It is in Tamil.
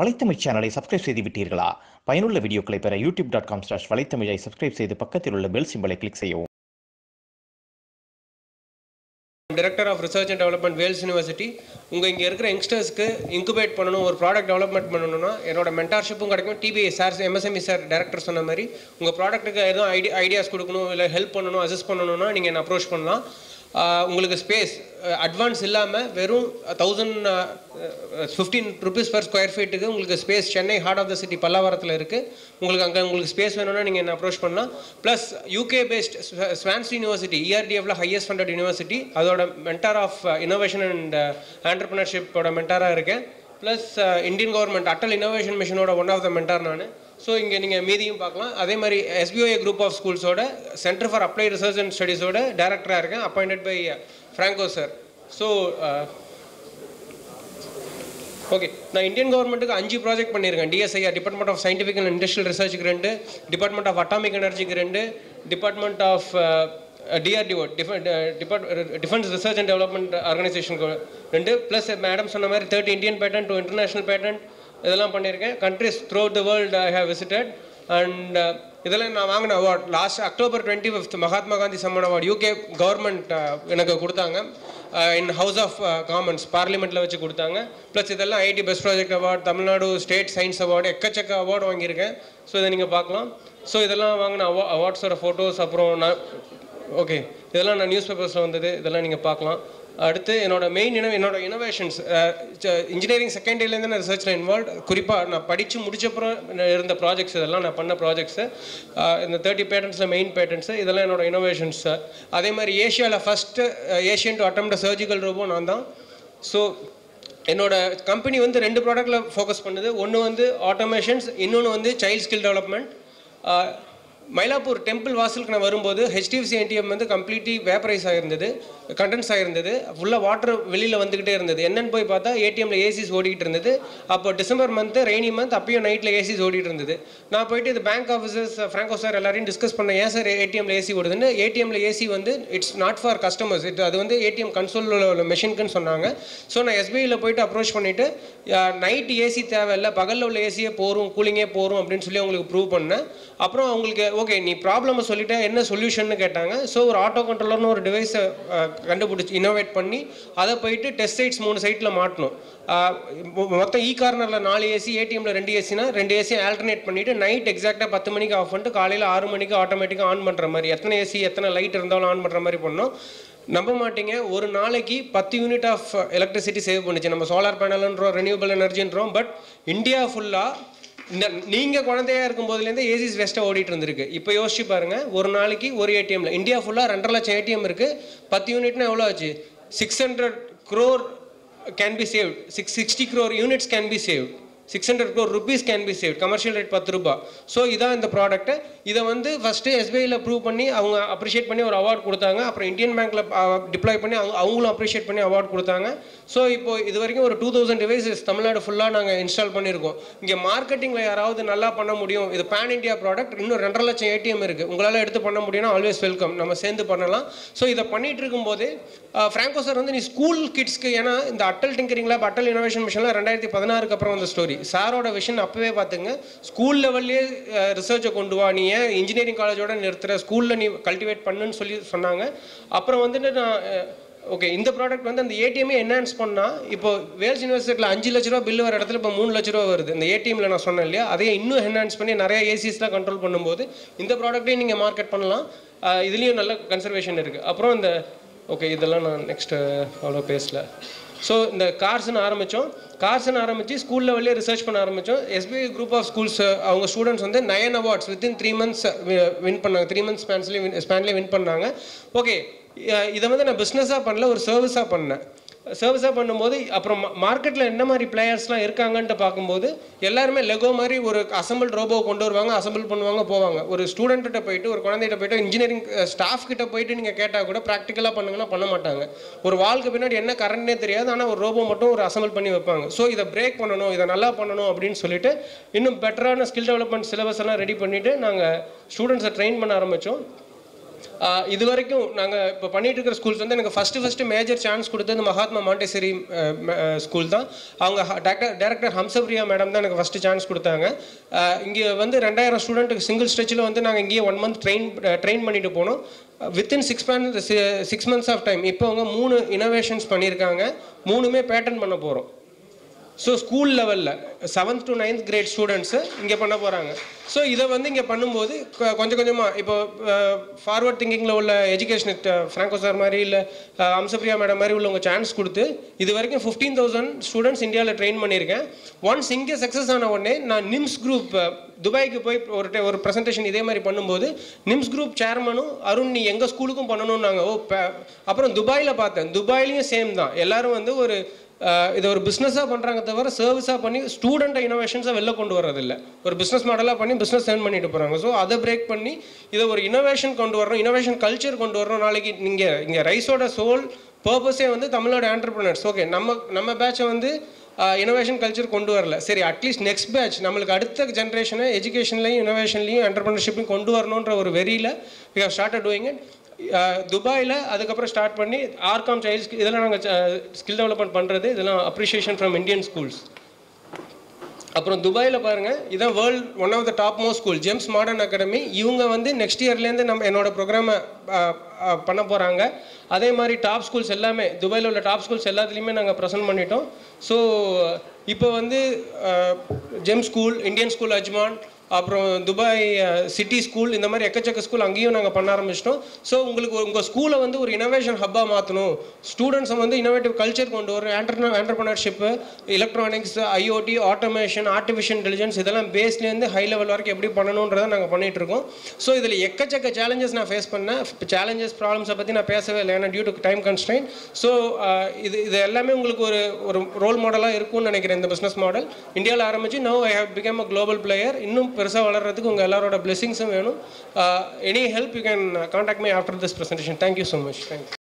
வலைத்தமிழ் சேனலை சப்ஸ்கிரைப் செய்து விட்டீர்களா? பயனுள்ள வீடியோக்களை பெற யூடியூப் டாட் காம் ஸ்லாஷ் வலைத்தமிழை சப்ஸ்கிரைப் செய்து பக்கத்தில் உள்ள பெல் சிம்பலை கிளிக் செய்யவும். Director of research and development Vels university உங்கள் இங்கே இருக்கிற யங்ஸ்டர்ஸ்க்கு இன்குபேட் பண்ணணும் ஒரு ப்ராடக்ட் டெவலப்மெண்ட் பண்ணணும்னா என்னோட மென்டார்ஷிப்பும் கிடைக்கும். DPI sir MSME sir director சொன்ன மாதிரி உங்கள் ப்ராடக்ட்டுக்கு எதுவும் ஐடி ஐடியாஸ் கொடுக்கணும் இல்லை ஹெல்ப் பண்ணணும் அசிஸ்ட் பண்ணணும்னா நீங்கள் என்ன அப்ரோச் பண்ணலாம்? உங்களுக்கு ஸ்பேஸ் அட்வான்ஸ் இல்லாமல் வெறும் thousand fifteen rupees per square ஃபீட்டுக்கு உங்களுக்கு space Chennai heart of the city பல்லாவரத்தில் இருக்குது உங்களுக்கு அங்கே உங்களுக்கு ஸ்பேஸ் வேணும்னா நீங்கள் என்ன அப்ரோச் பண்ணலாம். Plus UK based Swansea university இஆர்டிஎஃப்ல highest funded university அதோட மென்டார் ஆஃப் இன்னோவேஷன் அண்ட் ஆண்டர்பிரினர்ஷிப்போட மென்டாராக இருக்கேன். Plus Indian government Atal innovation மிஷனோட one of the mentor நான். ஸோ இங்கே நீங்கள் மீதியும் பார்க்கலாம். அதே மாதிரி SPOA group of ஸ்கூல்ஸோட centre for apply research and ஸ்டடீஸோட டேரக்டராக இருக்கேன். Appointed by Franco sir so okay நான் இந்தியன் கவர்மெண்ட்டுக்கு அஞ்சு ப்ராஜெக்ட் பண்ணியிருக்கேன். DSIR department of scientific and industrial ரிசர்ச்சுக்கு ரெண்டு டிபார்ட்மெண்ட் ஆஃப் அட்டாமிக் எனர்ஜிக்கு ரெண்டு department of DRDO defence research and development ஆர்கனைசேஷனுக்கு ரெண்டு ப்ளஸ் மேடம் சொன்ன மாதிரி thirty Indian patent two international patent இதெல்லாம் பண்ணியிருக்கேன். Countries through the world I have visited and இதெல்லாம் நான் வாங்கின award last October twenty fifth Mahatma Gandhi Samman award UK government எனக்கு கொடுத்தாங்க. இன் ஹவுஸ் ஆஃப் காமன்ஸ் பார்லிமெண்ட்டில் வச்சு கொடுத்தாங்க. ப்ளஸ் இதெல்லாம் IT best project award Tamil Nadu state science award எக்கச்சக்க அவார்டு வாங்கியிருக்கேன். ஸோ இதை நீங்கள் பார்க்கலாம். ஸோ இதெல்லாம் வாங்கின அவா அவார்ட்ஸோட ஃபோட்டோஸ் அப்புறம் நான் ஓகே இதெல்லாம் நான் நியூஸ் பேப்பர்ஸில் வந்தது. இதெல்லாம் நீங்கள் பார்க்கலாம். அடுத்து என்னோட மெயின் இனோ என்னோட இனோவேஷன்ஸ் இன்ஜினியரிங் செகண்ட் இயர்லேருந்து நான் ரிசர்ச்சில் இன்வால்வ் குறிப்பாக நான் படித்து முடிச்சப்புறம் இருந்த ப்ராஜெக்ட்ஸ் இதெல்லாம் நான் பண்ண ப்ராஜெக்ட்ஸு இந்த தேர்ட்டி பேட்டன்ஸில் மெயின் பேட்டன்ஸு இதெல்லாம் என்னோட இனோவேஷன்ஸ் அதே மாதிரி ஏஷியாவில் first Asian to atom surgical robot நான் தான். ஸோ என்னோட கம்பெனி வந்து ரெண்டு ப்ராடக்ட்டில் ஃபோக்கஸ் பண்ணுது. ஒன்று வந்து ஆட்டோமேஷன்ஸ் இன்னொன்று வந்து child skill development Mylapore temple வாசலுக்கு நான் வரும்போது ஹெச்டிஎஃப்சி ஏடிஎம் வந்து கம்ப்ளீட்லி வேப்பரைஸ் ஆகிருந்தது கண்டென்ஸ் ஆகிருந்தது ஃபுல்லாக வாட்டர் வெளியில் வந்துக்கிட்டே இருந்தது. என்னென்னு போய் பார்த்தா ஏடிஎம்ல ஏசிஸ் ஓடிக்கிட்டு இருந்தது. அப்போ டிசம்பர் மந்த்து ரெய்னி மந்த் அப்பயும் நைட்டில் ஏசிஸ் ஓடிட்டு இருந்தது. நான் போயிட்டு இது பேங்க் ஆஃபீஸர்ஸ் ஃப்ராங்கோ சார் எல்லாரையும் டிஸ்கஸ் பண்ணேன். ஏன் சார் ஏடிஎம்ல ஏசி ஓடுதுன்னு? ஏடிஎம்ல ஏசி வந்து it's not for customers it அது வந்து ஏடிஎம் கன்சோலில் உள்ள மெஷினுக்குன்னு சொன்னாங்க. ஸோ நான் எஸ்பிஐயில் போயிட்டு அப்ரோச் பண்ணிவிட்டு நைட் ஏசி தேவையில்லை பகலில் உள்ள ஏசியே போகும் கூலிங்கே போகும் அப்படின்னு சொல்லி அவங்களுக்கு ப்ரூவ் பண்ணேன். அப்புறம் அவங்களுக்கு ஓகே நீ ப்ராப்ளமை சொல்லிட்டே என்ன சொல்யூஷன் கேட்டாங்க. ஸோ ஒரு ஆட்டோ கண்ட்ரோலர்னு ஒரு டிவைஸை கண்டுபிடிச்சி இனோவேட் பண்ணி அதை போயிட்டு டெஸ்ட் சைட்ஸ் மூணு சைட்டில் மாட்டணும். மொத்தம் இ கார்னரில் நாலு ஏசி ஏடிஎம்ல ரெண்டு ஏசினா ரெண்டு ஏசி ஆல்டர்னேட் பண்ணிவிட்டு நைட் எக்ஸாக்டாக பத்து மணிக்கு ஆஃப் பண்ணிட்டு காலையில் ஆறு மணிக்கு ஆட்டோமேட்டிக்காக ஆன் பண்ணுற மாதிரி எத்தனை ஏசி எத்தனை லைட் இருந்தாலும் ஆன் பண்ணுற மாதிரி பண்ணோம் நம்ப மாட்டீங்க ஒரு நாளைக்கு பத்து யூனிட் ஆஃப் எலக்ட்ரிசிட்டி சேவ் பண்ணுச்சு. நம்ம சோலார் பேனல்ன்றோம் ரெனியூபிள் எனர்ஜின்றோம் பட் இந்தியா ஃபுல்லாக இந்த நீங்கள் குழந்தையா இருக்கும் போதுலேருந்து ஏசிஸ் வெஸ்ட்டாக ஓடிட்டு இருந்திருக்கு இப்போ யோசிச்சு பாருங்கள் ஒரு நாளைக்கு ஒரு ஏடிஎம்ல இந்தியா ஃபுல்லாக ரெண்டரை லட்சம் ஏடிஎம் இருக்குது பத்து யூனிட்னா எவ்வளோ ஆச்சு? Six hundred crore can be save six sixty crore units can be saved six hundred crore rupees can be save commercial rate பத்து ரூபா. ஸோ இதான் இந்த ப்ராடக்ட்டு இதை வந்து ஃபஸ்ட்டு எஸ்பிஐயில் ப்ரூவ் பண்ணி அவங்க அப்ரிஷியேட் பண்ணி ஒரு அவார்ட் கொடுத்தாங்க. அப்புறம் இந்தியன் பேங்க்கில் டிப்ளாய் பண்ணி அவங்க அவங்களும் அப்ரிஷியேட் பண்ணி அவார்ட் கொடுத்தாங்க. ஸோ இப்போ இது வரைக்கும் ஒரு டூ தௌசண்ட் டிவைசஸ் தமிழ்நாடு ஃபுல்லாக நாங்கள் இன்ஸ்டால் பண்ணியிருக்கோம் இங்கே மார்க்கெட்டிங்கில் யாராவது நல்லா பண்ண முடியும். இது பேன் இண்டியா ப்ராடக்ட் இன்னும் ரெண்டரை லட்சம் ஏடிஎம் இருக்குது உங்களால் எடுத்து பண்ண முடியும்னா ஆல்வேஸ் வெல்கம் நம்ம சேர்ந்து பண்ணலாம். ஸோ இதை பண்ணிகிட்டு இருக்கும்போது ஃப்ராங்கோ சார் வந்து நீ ஸ்கூல் கிட்ஸ்க்கு ஏன்னா இந்த Atal tinkering lab Atal innovation மிஷன்லாம் ரெண்டாயிரத்தி பதினாறுக்கு அப்புறம் வந்த ஸ்டோரி சாரோட விஷன் அப்போவே பார்த்துங்க. ஸ்கூல் லெவல்லே ரிசர்ச்சை கொண்டு வா. நீ ஏன் இன்ஜினியரிங் காலேஜோட நிறுத்துற? ஸ்கூலில் நீ கல்டிவேட் பண்ணுன்னு சொல்லி சொன்னாங்க. அப்புறம் வந்துட்டு நான் ஓகே இந்த ப்ராடக்ட் வந்து அந்த ஏடிஎம்மே என்ஹான்ஸ் பண்ணால் இப்போ வேல்ஸ் யூனிவர்சிட்டியில் அஞ்சு லட்ச ரூபா பில் வர இடத்துல இப்போ மூணு லட்ச ரூபா வருது. இந்த ஏடிஎம்ல நான் சொன்னேன் இல்லையா? அதையே இன்னும் என்ஹான்ஸ் பண்ணி நிறைய ஏசிஸ்லாம் கண்ட்ரோல் பண்ணும்போது இந்த ப்ராடக்ட்டையும் நீங்கள் மார்க்கெட் பண்ணலாம். இதுலேயும் நல்ல கன்சர்வேஷன் இருக்குது அப்புறம் இந்த ஓகே இதெல்லாம் நான் நெக்ஸ்ட்டு அவ்வளோ பேசல. ஸோ இந்த கார்ஸ்னு ஆரம்பித்தோம் கார்ஸ்னு ஆரம்பித்து ஸ்கூல் லெவல்லே ரிசர்ச் பண்ண ஆரம்பித்தோம் எஸ்பிஐ குரூப் ஆஃப் ஸ்கூல்ஸ் அவங்க ஸ்டூடெண்ட்ஸ் வந்து nine awards within three months win பண்ணாங்க. த்ரீ மந்த்ஸ் ஸ்பேன்ஸ்லேயே வின் ஸ்பேன்லேயே வின் பண்ணாங்க ஓகே இதை வந்து நான் பிஸ்னஸாக பண்ணல ஒரு சர்வீஸாக பண்ணேன். சர்வீஸாக பண்ணும்போது அப்புறம் மார்க்கெட்டில் என்ன மாதிரி பிளேயர்ஸ்லாம் இருக்காங்கன்ட்டு பார்க்கும்போது எல்லாருமே லெகோ மாதிரி ஒரு அசம்பிள் ரோபோ கொண்டு வருவாங்க அசம்பிள் பண்ணுவாங்க போவாங்க. ஒரு ஸ்டூடெண்ட்டிட்ட போயிட்டு ஒரு குழந்தைகிட்ட போயிட்டு இன்ஜினியரிங் ஸ்டாஃப் கிட்ட போயிட்டு நீங்கள் கேட்டால் கூட ப்ராக்டிக்கலாக பண்ணுங்கன்னா பண்ண மாட்டாங்க. ஒரு வாளுக்கு பின்னாடி என்ன கரண்ட்னே தெரியாது ஆனால் ஒரு ரோபோ மட்டும் ஒரு அசம்பிள் பண்ணி வைப்பாங்க. ஸோ இதை பிரேக் பண்ணணும் இதை நல்லா பண்ணணும் அப்படின்னு சொல்லிட்டு இன்னும் பெட்டரான ஸ்கில் டெவலப்மெண்ட் சிலபஸ் எல்லாம் ரெடி பண்ணிவிட்டு நாங்கள் ஸ்டூடெண்ட்ஸை ட்ரெயின் பண்ண ஆரம்பித்தோம் இது வரைக்கும் நாங்கள் இப்போ பண்ணிட்டு இருக்கிற ஸ்கூல்ஸ் வந்து எனக்கு ஃபஸ்ட்டு ஃபஸ்ட்டு மேஜர் சான்ஸ் கொடுத்தது மகாத்மா மாண்டேசரி ஸ்கூல் தான். அவங்க டாக்டர் டேரக்டர் ஹம்சப்ரியா மேடம் தான் எனக்கு ஃபஸ்ட்டு சான்ஸ் கொடுத்தாங்க. இங்கே வந்து ரெண்டாயிரம் ஸ்டூடெண்ட்டுக்கு சிங்கிள் ஸ்ட்ரெச்சில் வந்து நாங்கள் இங்கேயே ஒன் மந்த் ட்ரெயின் ட்ரெயின் பண்ணிட்டு போனோம். Within six month six months of time இப்போ அவங்க மூணு இனோவேஷன்ஸ் பண்ணியிருக்காங்க. மூணுமே பேட்டர்ன் பண்ண போகிறோம் ஸோ ஸ்கூல் லெவலில் seventh to ninth grade students இங்கே பண்ண போகிறாங்க ஸோ இதை வந்து இங்கே பண்ணும்போது கொஞ்சம் கொஞ்சமாக இப்போ ஃபார்வர்ட் திங்கிங்கில் உள்ள எஜுகேஷன் ஃப்ராங்கோ சார் மாதிரி இல்லை அம்சப்ரியா மேடம் மாதிரி உள்ளவங்க சான்ஸ் கொடுத்து இது வரைக்கும் ஃபிஃப்டீன் தௌசண்ட் ஸ்டூடெண்ட்ஸ் இந்தியாவில் ட்ரெயின் பண்ணியிருக்கேன். ஒன்ஸ் இங்கே சக்ஸஸ் ஆன உடனே நான் நிம்ஸ் குரூப் துபாய்க்கு போய் ஒரு ti- ஒரு ப்ரெசன்டேஷன் இதே மாதிரி பண்ணும்போது நிம்ஸ் குரூப் சேர்மனும் அருண் நீ எங்கள் ஸ்கூலுக்கும் பண்ணணும்னாங்க. ஓ அப்புறம் துபாயில் பார்த்தேன். துபாயிலையும் சேம் தான். எல்லாரும் வந்து ஒரு இதை ஒரு பிஸ்னஸாக பண்ணுறாங்க தவிர சர்வீஸாக பண்ணி ஸ்டூடெண்ட் இனோவேஷன்ஸை வெளில கொண்டு வர்றதில்லை. ஒரு பிஸ்னஸ் மாடலாக பண்ணி பிஸ்னஸ் ஏர்ன் பண்ணிட்டு போகிறாங்க ஸோ அதை பிரேக் பண்ணி இதை ஒரு இனோவேஷன் கொண்டு வரணும் இனோவேஷன் கல்ச்சர் கொண்டு வரணும். நாளைக்கு நீங்கள் இங்கே ரைஸோட சோல் பர்பஸே வந்து தமிழோட ஆண்டர்பிரினர்ஸ் ஓகே நம்ம நம்ம பேட்சை வந்து இனோவேஷன் கல்ச்சர் கொண்டு வரல. சரி அட்லீஸ்ட் நெக்ஸ்ட் பேட்ச் நம்மளுக்கு அடுத்த ஜென்ரேஷனை எஜுகேஷன்லையும் இனோவேஷன்லையும் என்டர்பிரினர்ஷிப்பையும் கொண்டு வரணுன்ற ஒரு வெறியில் we have start doing it துபாயில் அதுக்கப்புறம் ஸ்டார்ட் பண்ணி ஆர்காம் சைல்ட்ஸ் இதெல்லாம் நாங்கள் ஸ்கில் டெவலப்மெண்ட் பண்ணுறது இதெல்லாம் அப்ரிஷியேஷன் ஃப்ரம் இந்தியன் ஸ்கூல்ஸ் அப்புறம் துபாயில் பாருங்கள் இதான் world one of the top most school GEMS modern academy இவங்க வந்து நெக்ஸ்ட் இயர்லேருந்து நம்ம என்னோட ப்ரோக்ராமை பண்ண போகிறாங்க அதே மாதிரி டாப் ஸ்கூல்ஸ் எல்லாமே துபாயில் உள்ள டாப் ஸ்கூல்ஸ் எல்லாத்துலேயுமே நாங்கள் ப்ரெசென்ட் பண்ணிட்டோம். ஸோ இப்போ வந்து GEM school Indian school Ajman அப்புறம் துபாய் சிட்டி ஸ்கூல் இந்த மாதிரி எக்கச்சக்க ஸ்கூல் அங்கேயும் நாங்கள் பண்ண ஆரம்பிச்சிட்டோம். ஸோ உங்களுக்கு உங்கள் ஸ்கூலை வந்து ஒரு இனோவேஷன் ஹப்பாக மாற்றணும் ஸ்டூடெண்ட்ஸை வந்து இனோவேட்டிவ் கல்ச்சர் கொண்டு வரும் ஆண்டர்ன entrepreneurship electronics IoT automation artificial intelligence இதெல்லாம் பேஸ்லேருந்து ஹை லெவல் வரைக்கும் எப்படி பண்ணணுன்றதை நாங்கள் பண்ணிகிட்டு இருக்கோம். ஸோ இதில் எக்கச்சக்க சேலஞ்சஸ் நான் ஃபேஸ் பண்ணேன். சேலஞ்சஸ் ப்ராப்ளம்ஸை பற்றி நான் பேசவே இல்லை. ஏன்னா due to time constraint so இது இது எல்லாமே உங்களுக்கு ஒரு ஒரு ரோல் மாடலாக இருக்கும்னு நினைக்கிறேன் இந்த பிஸ்னஸ் மாடல் இந்தியாவில் ஆரம்பித்து no I have become a global player இன்னும் பெருசாக வளர்கிறதுக்கு உங்கள் எல்லாரோட பிளெஸிங்ஸும் வேணும். Any help you can contact me after this presentation thank you so much thank you